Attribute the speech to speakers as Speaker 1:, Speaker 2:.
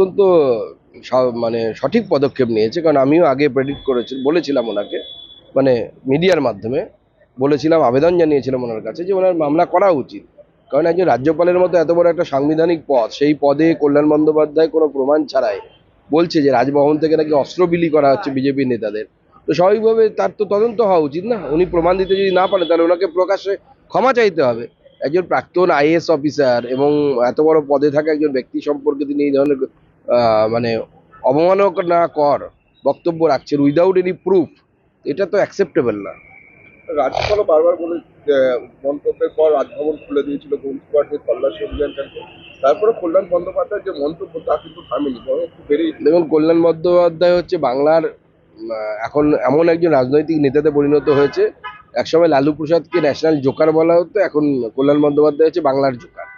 Speaker 1: অত্যন্ত মানে সঠিক পদক্ষেপ নিয়েছে কারণ আমিও আগে প্রেডিক্ট করেছি বলেছিলাম ওনাকে মানে মিডিয়ার মাধ্যমে বলেছিলাম আবেদন জানিয়েছিলাম ওনার কাছে যে ওনার মামলা করা উচিত। কারণ একজন রাজ্যপালের মতো এত বড় একটা সাংবিধানিক পদ সেই পদে কল্যাণ বন্দ্যোপাধ্যায় কোনো প্রমাণ ছাড়াই বলছে যে রাজভবন থেকে নাকি অস্ত্র বিলি করা হচ্ছে বিজেপি নেতাদের। তো স্বাভাবিকভাবে তার তো তদন্ত হওয়া উচিত না। উনি প্রমাণ দিতে যদি না পারেন তাহলে ওনাকে প্রকাশ্যে ক্ষমা চাইতে হবে। একজন প্রাক্তন আইএস অফিসার এবং এত বড় পদে থাকা একজন ব্যক্তি সম্পর্কে তিনি এই ধরনের মানে অবমাননা কর বক্তব্য রাখছেন উইদাউট এনি প্রুফ এটা তো অ্যাকসেপ্টেবল না।
Speaker 2: রাজ্যপালও বারবার বলে মন্তব্যের পর রাজভবন খুলে দিয়েছিল গুমসপাটি তল্লাশি অভিযান চালিয়ে। তারপরে কল্যাণ বন্দ্যোপাধ্যায়ের যে মন্তব্য তা কিন্তু থামেনি বরং একটু বেড়েই
Speaker 1: দেখুন কল্যাণ বন্দ্যোপাধ্যায় হচ্ছে বাংলার এখন এমন একজন রাজনৈতিক নেতাতে পরিণত হয়েছে। একসময় লালু প্রসাদকে ন্যাশনাল জোকার বলা হতো এখন কল্যাণ বন্দ্যোপাধ্যায় হচ্ছে বাংলার জোকার